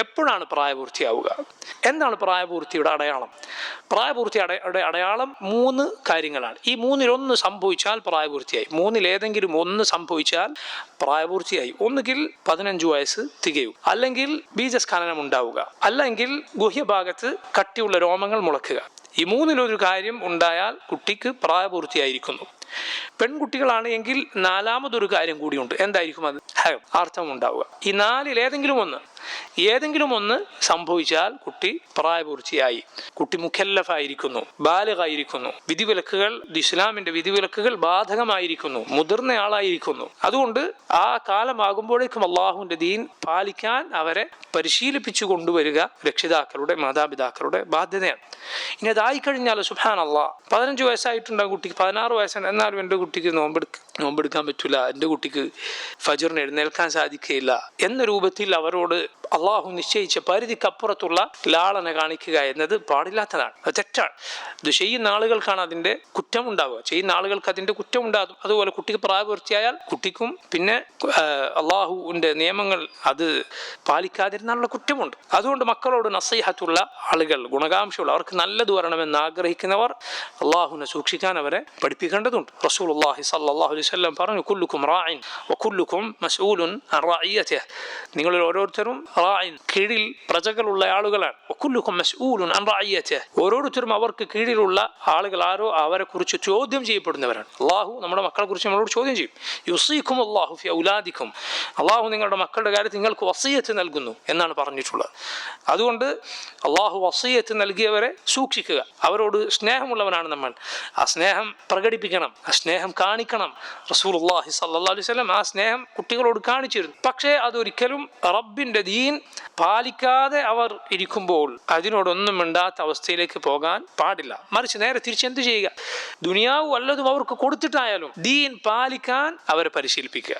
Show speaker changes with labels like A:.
A: എപ്പോഴാണ് പ്രായപൂർത്തിയാവുക? എന്താണ് പ്രായപൂർത്തിയുടെ അടയാളം? പ്രായപൂർത്തിയുടെ അടയാളം മൂന്ന് കാര്യങ്ങളാണ്. ഈ മൂന്നിലൊന്ന് സംഭവിച്ചാൽ പ്രായപൂർത്തിയായി. മൂന്നിലേതെങ്കിലും ഒന്ന് സംഭവിച്ചാൽ പ്രായപൂർത്തിയായി. ഒന്നുകിൽ പതിനഞ്ച് വയസ്സ് തികയും. അല്ലെങ്കിൽ ബീജസ്ഖലനം ഉണ്ടാവുക. അല്ലെങ്കിൽ ഗുഹ്യഭാഗത്ത് കട്ടിയുള്ള രോമങ്ങൾ മുളക്കുക ഈ മൂന്നിലൊരു കാര്യം ഉണ്ടായാൽ കുട്ടിക്ക് പ്രായപൂർത്തിയായിരിക്കുന്നു. പെൺകുട്ടികളാണ് എങ്കിൽ നാലാമതൊരു കാര്യം കൂടിയുണ്ട്. എന്തായിരിക്കും അത്? ഹയം ആർത്തവം ഉണ്ടാവുക. ഈ നാലിൽ ഏതെങ്കിലും ഒന്ന്. ഏതെങ്കിലും ഒന്ന് സംഭവിച്ചാൽ കുട്ടി പ്രായപൂർത്തിയായി. കുട്ടി മുഖല്ലഫായിരിക്കുന്നു ബാലകായിരിക്കുന്നു വിധിവിലക്കുകൾ ഇസ്ലാമിന്റെ വിധിവിലക്കുകൾ ബാധകമായിരിക്കുന്നു മുതിർന്ന ആളായിരിക്കുന്നു. അതുകൊണ്ട് ആ കാലമാകുമ്പോഴേക്കും അള്ളാഹുവിന്റെ ദീൻ പാലിക്കാൻ അവരെ പരിശീലിപ്പിച്ചു കൊണ്ടുവരിക രക്ഷിതാക്കളുടെ മാതാപിതാക്കളുടെ ബാധ്യതയാണ്. ഇനി അതായി കഴിഞ്ഞാൽ സുഹാൻ അള്ളാഹ് പതിനഞ്ച് വയസ്സായിട്ടുണ്ടാകും കുട്ടിക്ക് പതിനാറ് വയസ്സാണ്. എന്നാലും എന്റെ കുട്ടിക്ക് നോമ്പെടുക്ക നോമ്പെടുക്കാൻ പറ്റില്ല. എന്റെ കുട്ടിക്ക് ഫജറിന് എഴുന്നേൽക്കാൻ സാധിക്കുകയില്ല. എന്ന രൂപത്തിൽ അവരോട് അള്ളാഹു നിശ്ചയിച്ച പരിധിക്കപ്പുറത്തുള്ള ലാളന കാണിക്കുക എന്നത് പാടില്ലാത്തതാണ്. തെറ്റാണ്. ഇത് ചെയ്യുന്ന ആളുകൾക്കാണ് അതിന്റെ കുറ്റം ഉണ്ടാവുക. ചെയ്യുന്ന ആളുകൾക്ക് അതിന്റെ കുറ്റം ഉണ്ടാകും. അതുപോലെ കുട്ടിക്ക് പ്രായപൂർത്തിയായാൽ കുട്ടിക്കും പിന്നെ അള്ളാഹുവിന്റെ നിയമങ്ങൾ അത് പാലിക്കാതിരുന്നാലുള്ള കുറ്റമുണ്ട്. അതുകൊണ്ട് മക്കളോട് നസീഹത്തുള്ള ആളുകൾ ഗുണകാംക്ഷയുള്ള അവർക്ക് നല്ലത് വരണമെന്ന് ആഗ്രഹിക്കുന്നവർ അള്ളാഹുവിനെ സൂക്ഷിക്കാൻ അവരെ പഠിപ്പിക്കേണ്ടതുണ്ട്. റസൂൽ അള്ളാഹി സല്ലാഹു അലൈഹി സ്വല്ലം പറഞ്ഞു കുല്ലുക്കും റായിൻ വക്കുല്ലുക്കും മസൂലുൻ നിങ്ങളിൽ ഓരോരുത്തരും റായിൻ കീഴിൽ പ്രജകളുള്ള ആളുകളാണ്. ഓരോരുത്തരും അവർക്ക് കീഴിലുള്ള ആളുകൾ ആരോ അവരെ കുറിച്ച് ചോദ്യം ചെയ്യപ്പെടുന്നവരാണ്. അള്ളാഹു നമ്മുടെ മക്കളെ കുറിച്ച് നമ്മളോട് ചോദ്യം ചെയ്യും. യുസീഖും അള്ളാഹു ഔലാദിക്കും. അള്ളാഹു നിങ്ങളുടെ മക്കളുടെ കാര്യത്തിൽ നിങ്ങൾക്ക് വസീയത്ത് നൽകുന്നു എന്നാണ് പറഞ്ഞിട്ടുള്ളത്. അതുകൊണ്ട് അള്ളാഹു വസീയത്ത് നൽകിയവരെ സൂക്ഷിക്കുക. അവരോട് സ്നേഹമുള്ളവനാണ് നമ്മൾ. ആ സ്നേഹം പ്രകടിപ്പിക്കണം. ആ സ്നേഹം കാണിക്കണം. റസൂൽ അള്ളാഹി സല്ലാ അലൈഹി സ്വലം ആ സ്നേഹം കുട്ടികളോട് കാണിച്ചിരുന്നു. പക്ഷേ അതൊരിക്കലും റബ്ബിന്റെ ദീൻ പാലിക്കാതെ അവർ ഇരിക്കുമ്പോൾ അതിനോടൊന്നും മിണ്ടാത്ത അവസ്ഥയിലേക്ക് പോകാൻ പാടില്ല. മറിച്ച് നേരെ തിരിച്ചെന്ത് ചെയ്യുക? ദുനിയാവ് വല്ലതും അവർക്ക് കൊടുത്തിട്ടായാലും ദീൻ പാലിക്കാൻ അവരെ പരിശീലിപ്പിക്കുക.